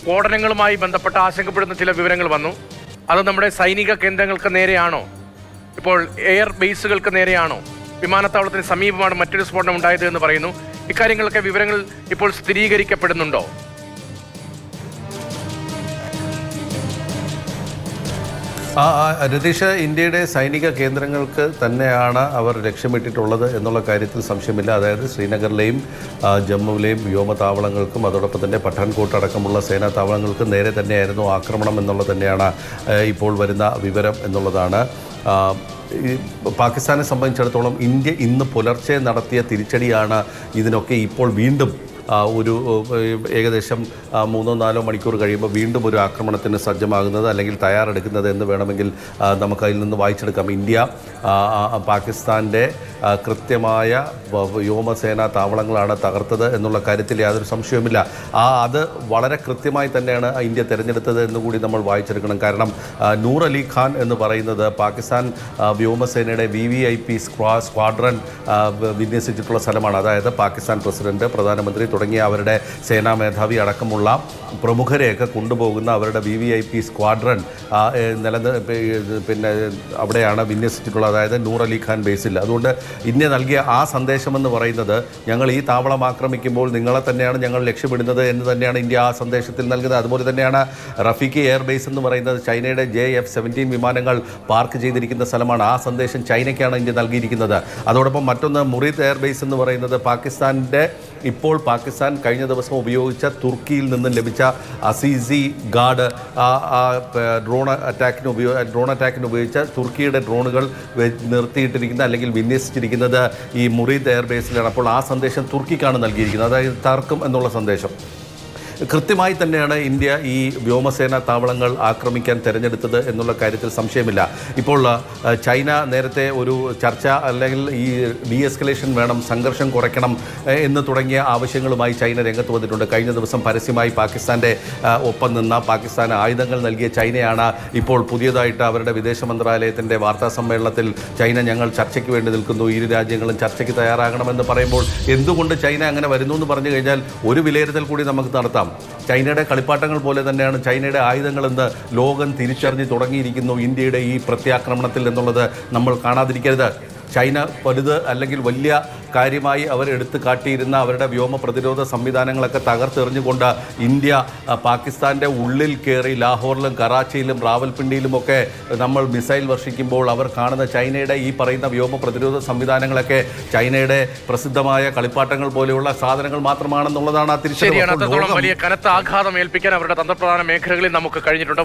സ്ഫോടനങ്ങളുമായി ബന്ധപ്പെട്ട ആശങ്കപ്പെടുന്ന ചില വിവരങ്ങൾ വന്നു. അത് നമ്മുടെ സൈനിക കേന്ദ്രങ്ങൾക്ക് നേരെയാണോ? ഇപ്പോൾ എയർ ബേസുകൾക്ക് നേരെയാണോ? വിമാനത്താവളത്തിന് സമീപമാണ് മറ്റൊരു സ്ഫോടനം ഉണ്ടായത് എന്ന് പറയുന്നു. ഇക്കാര്യങ്ങളൊക്കെ വിവരങ്ങൾ ഇപ്പോൾ സ്ഥിരീകരിക്കപ്പെടുന്നുണ്ടോ? രതീഷ് ഇന്ത്യയുടെ സൈനിക കേന്ദ്രങ്ങൾക്ക് തന്നെയാണ് അവർ ലക്ഷ്യമിട്ടിട്ടുള്ളത് എന്നുള്ള കാര്യത്തിൽ സംശയമില്ല. അതായത് ശ്രീനഗറിലെയും ജമ്മുവിലെയും വ്യോമതാവളങ്ങൾക്കും അതോടൊപ്പം തന്നെ പഠാൻകോട്ട് അടക്കമുള്ള സേനാ താവളങ്ങൾക്കും നേരെ തന്നെയായിരുന്നു ആക്രമണം എന്നുള്ളത് തന്നെയാണ് ഇപ്പോൾ വരുന്ന വിവരം എന്നുള്ളതാണ്. ഈ പാകിസ്ഥാനെ സംബന്ധിച്ചിടത്തോളം ഇന്ത്യ ഇന്ന് പുലർച്ചെ നടത്തിയ തിരിച്ചടിയാണ് ഇതിനൊക്കെ ഇപ്പോൾ വീണ്ടും ഒരു ഏകദേശം മൂന്നോ നാലോ മണിക്കൂർ കഴിയുമ്പോൾ വീണ്ടും ഒരു ആക്രമണത്തിന് സജ്ജമാകുന്നത് അല്ലെങ്കിൽ തയ്യാറെടുക്കുന്നത് എന്ന് വേണമെങ്കിൽ നമുക്കതിൽ നിന്ന് വായിച്ചെടുക്കാം. ഇന്ത്യ പാകിസ്ഥാന്റെ കൃത്യമായ വ്യോമസേന താവളങ്ങളാണ് തകർത്തത് എന്നുള്ള കാര്യത്തിൽ യാതൊരു സംശയവുമില്ല. ആ അത് വളരെ കൃത്യമായി തന്നെയാണ് ഇന്ത്യ തിരഞ്ഞെടുത്തത് എന്നുകൂടി നമ്മൾ വായിച്ചെടുക്കണം. കാരണം നൂർ അലി ഖാൻ എന്ന് പറയുന്നത് പാകിസ്ഥാൻ വ്യോമസേനയുടെ വി വി ഐ പി സ്ക്വാ വിന്യസിച്ചിട്ടുള്ള സ്ഥലമാണ്. അതായത് പാകിസ്ഥാൻ പ്രസിഡന്റ് പ്രധാനമന്ത്രി തുടങ്ങിയ അവരുടെ സേനാ മേധാവി അടക്കമുള്ള പ്രമുഖരെയൊക്കെ കൊണ്ടുപോകുന്ന അവരുടെ V V I P squadron നില പിന്നെ അവിടെയാണ് വിന്യസിച്ചിട്ടുള്ളത്. അതായത് നൂർ അലി ഖാൻ ബേസിൽ. അതുകൊണ്ട് ഇന്ത്യ നൽകിയ ആ സന്ദേശമെന്ന് പറയുന്നത് ഞങ്ങൾ ഈ താവളം ആക്രമിക്കുമ്പോൾ നിങ്ങളെ തന്നെയാണ് ഞങ്ങൾ ലക്ഷ്യമിടുന്നത് എന്ന് തന്നെയാണ് ഇന്ത്യ ആ സന്ദേശത്തിൽ നൽകുന്നത്. അതുപോലെ തന്നെയാണ് റഫീഖി എയർബേസ് എന്ന് പറയുന്നത് ചൈനയുടെ ജെ എഫ് സെവന്റീൻ വിമാനങ്ങൾ പാർക്ക് ചെയ്തിരിക്കുന്ന സ്ഥലമാണ്. ആ സന്ദേശം ചൈനയ്ക്കാണ് ഇന്ത്യ നൽകിയിരിക്കുന്നത്. അതോടൊപ്പം മറ്റൊന്ന് മുറീദ് എയർബേസ് എന്ന് പറയുന്നത് പാകിസ്ഥാന്റെ ഇപ്പോൾ പാകിസ്ഥാൻ കഴിഞ്ഞ ദിവസം ഉപയോഗിച്ച തുർക്കിയിൽ നിന്നും ലഭിച്ച അസീസി ഗാർഡ് ഡ്രോൺ അറ്റാക്കിന് ഉപയോഗ ഡ്രോൺ അറ്റാക്കിന് ഉപയോഗിച്ച തുർക്കിയുടെ ഡ്രോണുകൾ നിർത്തിയിട്ടിരിക്കുന്നത് നിർത്തിയിട്ടിരിക്കുന്ന അല്ലെങ്കിൽ വിന്യസിച്ചിരിക്കുന്നത് ഈ മുറീദ് എയർബേസിലാണ് അപ്പോൾ ആ സന്ദേശം തുർക്കിക്കാണ് നൽകിയിരിക്കുന്നത്. അതായത് തർക്കം എന്നുള്ള സന്ദേശം. കൃത്യമായി തന്നെയാണ് ഇന്ത്യ ഈ വ്യോമസേന താവളങ്ങൾ ആക്രമിക്കാൻ തിരഞ്ഞെടുത്തത് എന്നുള്ള കാര്യത്തിൽ സംശയമില്ല. ഇപ്പോൾ ചൈന നേരത്തെ ഒരു ചർച്ച അല്ലെങ്കിൽ ഈ ഡി എസ്കലേഷൻ വേണം സംഘർഷം കുറയ്ക്കണം എന്ന് തുടങ്ങിയ ആവശ്യങ്ങളുമായി ചൈന രംഗത്ത് വന്നിട്ടുണ്ട്. കഴിഞ്ഞ ദിവസം പരസ്യമായി പാകിസ്ഥാന്റെ ഒപ്പം നിന്ന പാകിസ്ഥാന് ആയുധങ്ങൾ നൽകിയ ചൈനയാണ് ഇപ്പോൾ പുതിയതായിട്ട് അവരുടെ വിദേശ മന്ത്രാലയത്തിന്റെ വാർത്താ സമ്മേളനത്തിൽ ചൈന ഞങ്ങൾ ചർച്ചയ്ക്ക് വേണ്ടി നിൽക്കുന്നു. ഇരു രാജ്യങ്ങളും ചർച്ചയ്ക്ക് തയ്യാറാകണമെന്ന് പറയുമ്പോൾ എന്തുകൊണ്ട് ചൈന അങ്ങനെ വരുന്നു എന്ന് പറഞ്ഞു കഴിഞ്ഞാൽ ഒരു വിലയിരുത്തൽ കൂടി നമുക്ക് നടത്താം. ചൈനയുടെ കളിപ്പാട്ടങ്ങൾ പോലെ തന്നെയാണ് ചൈനയുടെ ആയുധങ്ങളെന്ന് ലോകം തിരിച്ചറിഞ്ഞ് തുടങ്ങിയിരിക്കുന്നു. ഇന്ത്യയുടെ ഈ പ്രത്യാക്രമണത്തിൽ എന്നുള്ളത് നമ്മൾ കാണാതിരിക്കരുത്. ചൈന വലുത് അല്ലെങ്കിൽ വലിയ കാര്യമായി അവർ എടുത്തു കാട്ടിയിരുന്ന അവരുടെ വ്യോമ പ്രതിരോധ സംവിധാനങ്ങളൊക്കെ തകർത്തെറിഞ്ഞുകൊണ്ട് ഇന്ത്യ പാകിസ്ഥാന്റെ ഉള്ളിൽ കയറി ലാഹോറിലും കറാച്ചിയിലും റാവൽപിണ്ടിയിലുമൊക്കെ നമ്മൾ മിസൈൽ വർഷിക്കുമ്പോൾ അവർ കാണുന്ന ചൈനയുടെ ഈ പറയുന്ന വ്യോമ പ്രതിരോധ സംവിധാനങ്ങളൊക്കെ ചൈനയുടെ പ്രസിദ്ധമായ കളിപ്പാട്ടങ്ങൾ പോലെയുള്ള സാധനങ്ങൾ മാത്രമാണെന്നുള്ളതാണ് ആ തിരിച്ചറിവ്. വലിയ കനത്ത ആഘാതം ഏൽപ്പിക്കാൻ അവരുടെ തന്ത്രപ്രധാന മേഖലകളിൽ നമുക്ക് കഴിഞ്ഞിട്ടുണ്ട്.